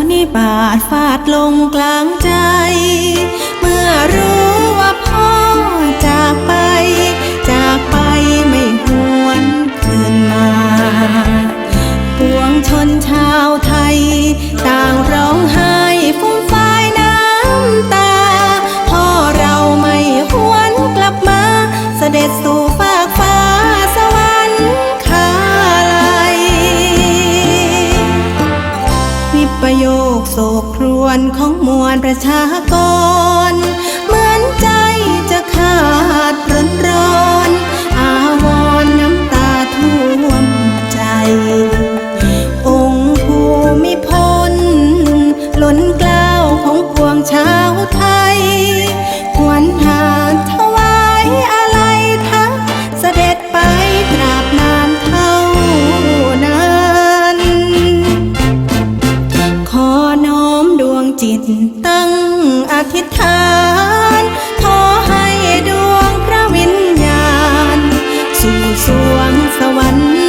มือนอสุนิบาทฟาดลงกลางใจ เมื่อรู้ โยคโศกครวญของมวลประชากร เหมือนใจจะขาดร้อนร้อน วงจิตตั้งอธิษฐานขอให้ดวงพระวิญญาณ สู่สวงสวรรค์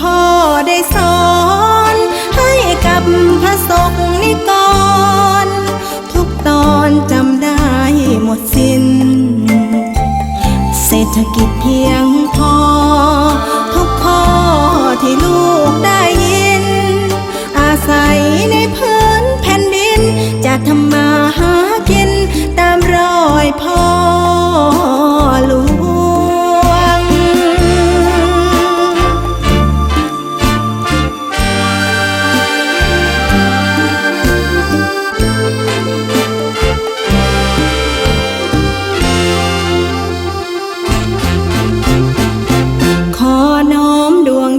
พ่อได้สอน ให้กับพระสงฆ์นิกร ทุกตอนจำได้หมดสิ้น เศรษฐกิจเพียงพอ ทุกข้อที่ลูกได้ยิน อาศัยในพื้นแผ่นดินจะทำมาหา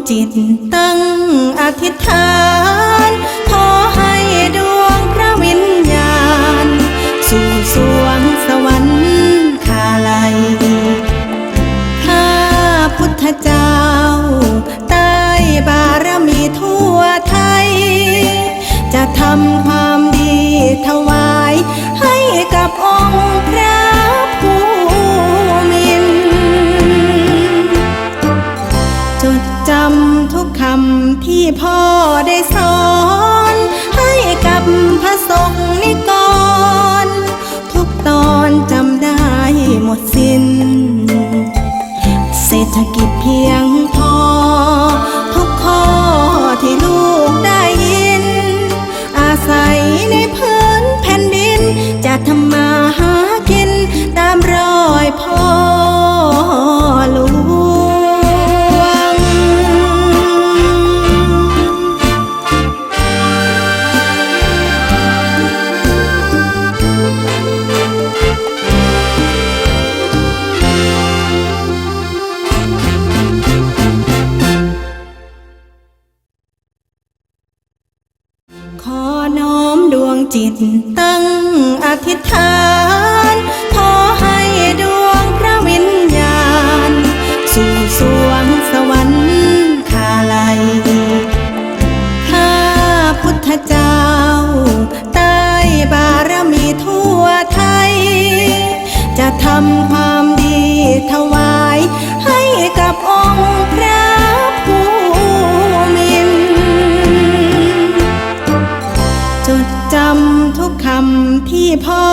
จิตตั้งอธิษฐานขอให้ดวงพระวิญญาณ สู่สวงสวรรค์คาลัยข้าพุทธเจ้า ใต้บารมีทั่วไทย จะทำำทุกคำที่พ่อได้สอน ให้กับพระสงฆ์นิกร ทุกตอนจำได้หมดสิ้น เศรษฐกิจเพียงพ จิตตั้งอธิษฐานขอให้ดวงพระวิญญาณ สู่สวงสวรรค์คาลัยข้าพุทธเจ้า ใต้บารมีทั่วไทย จะทำ จ